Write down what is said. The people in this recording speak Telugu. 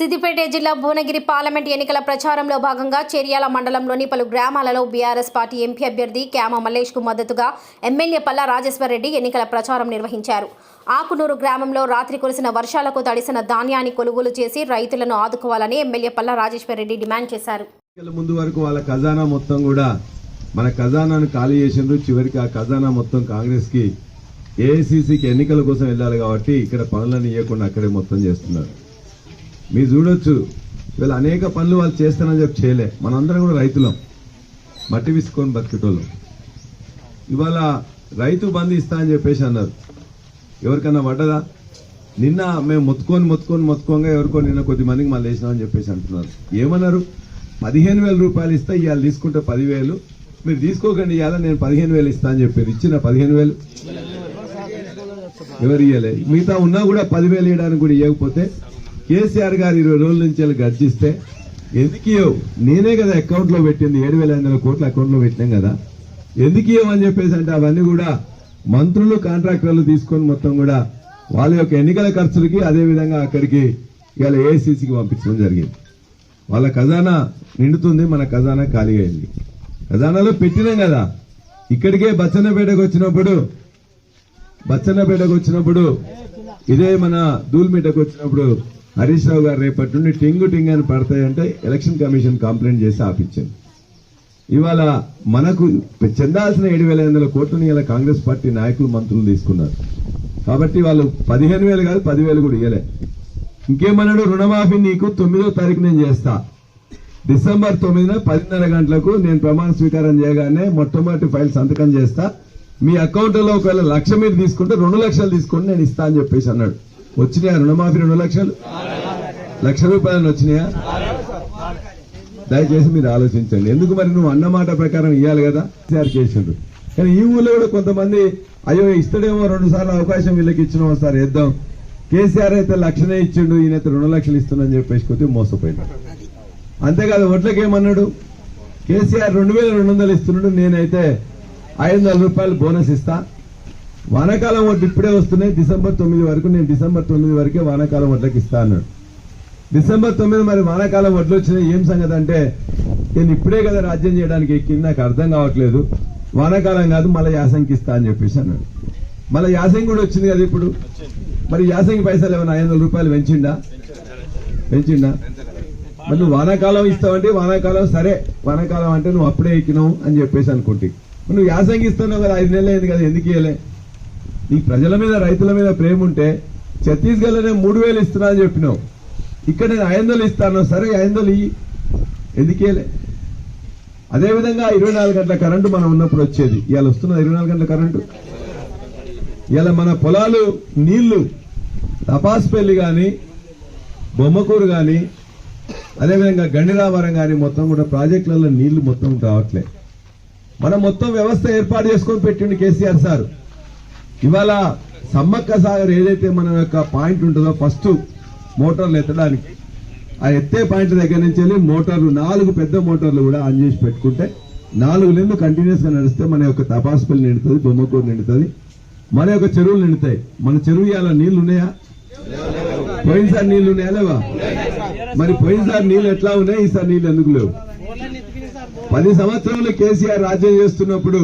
సిద్దిపేట జిల్లా భువనగిరి పార్లమెంట్ ఎన్నికల ప్రచారంలో భాగంగా చెర్యాల మండలంలోని పలు గ్రామాలలో బీఆర్ఎస్ పార్టీ ఎంపీ అభ్యర్థి క్యామ మల్లేష్కు మద్దతుగా ఎమ్మెల్యే పల్లా రాజేశ్వరరెడ్డి ఎన్నికల ప్రచారం నిర్వహించారు. ఆకునూరు గ్రామంలో రాత్రి కురిసిన వర్షాలకు తడిసిన ధాన్యాన్ని కొనుగోలు చేసి రైతులను ఆదుకోవాలని ఎమ్మెల్యే పల్లా రాజేశ్వరరెడ్డి డిమాండ్ చేశారు. ముందు వరకు వాళ్ళ ఖజానా మొత్తం కూడా మన ఖజానాను ఖాళీ చేసిండ్రు. చివరికి ఆ ఖజానా మొత్తం కాంగ్రెస్కి ఏఐసిసికి ఎన్నికల కోసం వెళ్ళాలి కాబట్టి ఇక్కడ పనులను ఇవ్వకుండా అక్కడే మొత్తం చేస్తున్నారు. మీరు చూడొచ్చు. వీళ్ళు అనేక పనులు వాళ్ళు చేస్తానని చెప్పి చేయలే. మనందరం కూడా రైతులం. మట్టి విసుకొని బతికేటోళ్ళం. ఇవాళ రైతు బంధు ఇస్తా అని చెప్పేసి అన్నారు. ఎవరికన్నా పడ్డదా? నిన్న మేము మొత్తుకొని మొత్తుకొని మొత్తుకోగా ఎవరికో నిన్న కొద్ది మందికి మళ్ళీ వేసినామని చెప్పేసి అంటున్నారు. ఏమన్నారు? పదిహేను వేల రూపాయలు ఇస్తే ఇవాళ తీసుకుంటే పదివేలు. మీరు తీసుకోకండి ఇవాళ నేను పదిహేను వేలు ఇస్తా అని చెప్పారు. ఇచ్చిన పదిహేను వేలు. ఎవరు ఇవ్వలే మిగతా ఉన్నా కూడా పదివేలు ఇవ్వడానికి కూడా ఇవ్వకపోతే కేసీఆర్ గారు ఇరవై రోజుల నుంచి వెళ్ళి గర్జిస్తే ఎందుకు నేనే కదా అకౌంట్లో పెట్టింది ఏడు వేల ఐదు వందల కోట్ల అకౌంట్లో పెట్టినాం కదా. ఎందుకు అని చెప్పేసి అంటే అవన్నీ కూడా మంత్రులు కాంట్రాక్టర్లు తీసుకొని మొత్తం కూడా వాళ్ళ యొక్క ఎన్నికల ఖర్చులకి అదే విధంగా అక్కడికి ఇవాళ ఏఐసీసీకి పంపించడం జరిగింది. వాళ్ళ ఖజానా నిండుతుంది మన ఖజానా ఖాళీ అయింది. ఖజానాలో పెట్టినాం కదా. ఇక్కడికే బచ్చన్నపేటకు వచ్చినప్పుడు బచ్చన్నపేటకు వచ్చినప్పుడు ఇదే మన దూల్మీటకు వచ్చినప్పుడు హరీష్ రావు గారు రేపటి నుండి టింగు టింగ్ అని పడతాయంటే ఎలక్షన్ కమిషన్ కంప్లైంట్ చేసి ఆపించింది ఇవాళ మనకు చెందాల్సిన ఏడు వేల ఎనిమిది వందల కోట్లని ఇలా కాంగ్రెస్ పార్టీ నాయకులు మంత్రులు తీసుకున్నారు. కాబట్టి వాళ్ళు పదిహేను వేలు కాదు పదివేలు కూడా ఇవ్వలే ఇంకేమన్నాడు? రుణమాఫీ నీకు తొమ్మిదో తారీఖు నేను చేస్తా. డిసెంబర్ తొమ్మిదిన పదిన్నర గంటలకు నేను ప్రమాణ స్వీకారం చేయగానే మొట్టమొదటి ఫైల్ సంతకం చేస్తా. మీ అకౌంట్లో ఒకవేళ లక్ష మీరు తీసుకుంటే రెండు లక్షలు తీసుకొని నేను ఇస్తా అని చెప్పేసి అన్నాడు. వచ్చినాయి రుణమాఫీ రెండు లక్షలు? లక్ష రూపాయలు వచ్చినాయా? దయచేసి మీరు ఆలోచించండి. ఎందుకు మరి నువ్వు అన్నమాట ప్రకారం ఇవ్వాలి కదా? కేసీఆర్ చేసిండు. కానీ ఈ ఊళ్ళో కూడా కొంతమంది అయ్యో ఇస్తాడేమో రెండు సార్లు అవకాశం వీళ్ళకి ఇచ్చిన ఒకసారి ఇద్దాం కేసీఆర్ అయితే లక్షనే ఇచ్చిండు ఈయనైతే రెండు లక్షలు ఇస్తుందని చెప్పేసి కొద్ది మోసపోయినాడు. అంతేకాదు ఒట్లకి ఏమన్నాడు? కేసీఆర్ రెండు వేల రెండు వందలు ఇస్తున్నాడు నేనైతే ఐదు వందల రూపాయలు బోనస్ ఇస్తా. వానాకాలం వడ్లు ఇప్పుడే వస్తున్నాయి డిసెంబర్ తొమ్మిది వరకు నేను డిసెంబర్ తొమ్మిది వరకే వానాకాలం వడ్లకి ఇస్తా అన్నాడు. డిసెంబర్ తొమ్మిది మరి వానాకాలం వడ్లు వచ్చినాయి. ఏం సంగతి అంటే నేను ఇప్పుడే కదా రాజ్యం చేయడానికి ఎక్కింది. నాకు అర్థం కావట్లేదు. వానాకాలం కాదు మళ్ళీ యాసంకి ఇస్తా అని చెప్పేసి అన్నాడు. మళ్ళీ యాసంగి కూడా వచ్చింది కదా ఇప్పుడు? మరి యాసంగి పైసలు ఏమైనా ఐదు వందల రూపాయలు పెంచిండా? పెంచిండా? మరి నువ్వు వానాకాలం ఇస్తావంటే వానాకాలం సరే. వానాకాలం అంటే నువ్వు అప్పుడే ఎక్కినావు అని చెప్పేసి అనుకుంటే. నువ్వు యాసంగి ఇస్తున్నావు కదా ఐదు నెలలు అయింది కదా ఎందుకు ఇవ్వలే నీకు ప్రజల మీద రైతుల మీద ప్రేమ ఉంటే ఛత్తీస్గఢ్లోనే మూడు వేలు ఇస్తున్నా అని చెప్పినావు. ఇక్కడ నేను ఐదు ఇస్తాను సరే ఐదు ఎందుకేలే? అదేవిధంగా ఇరవై నాలుగు గంటల కరెంటు మనం ఉన్నప్పుడు వచ్చేది. ఇవాళ వస్తున్న ఇరవై నాలుగు గంటల కరెంటు. ఇలా మన పొలాలు నీళ్ళు తపాస్పల్లి కానీ బొమ్మకూరు కానీ అదేవిధంగా గండిరావరం కానీ మొత్తం కూడా ప్రాజెక్టులలో నీళ్ళు మొత్తం రావట్లే. మనం మొత్తం వ్యవస్థ ఏర్పాటు చేసుకొని పెట్టిండు కేసీఆర్ సార్. ఇవాళ సమ్మక్క సాగర్ ఏదైతే మన యొక్క పాయింట్ ఉంటుందో ఫస్ట్ మోటార్లు ఎత్తడానికి. ఆ ఎత్తే పాయింట్ దగ్గర నుంచి వెళ్ళి మోటార్లు నాలుగు పెద్ద మోటార్లు కూడా ఆన్ చేసి పెట్టుకుంటే నాలుగు నెలలు కంటిన్యూస్గా నడిస్తే మన యొక్క తపాసుపల్లి నిండుతుంది బొమ్మకూరు నిండుతుంది. మన యొక్క చెరువులు నిండుతాయి. మన చెరువు ఇవాళ నీళ్ళు ఉన్నాయా పోయినసారి నీళ్ళు ఉన్నాయా లేవా? మరి పోయినసారి నీళ్ళు ఎట్లా ఉన్నాయి? ఈసారి నీళ్ళు ఎందుకు లేవు? పది సంవత్సరాలు కేసీఆర్ రాజ్యం చేస్తున్నప్పుడు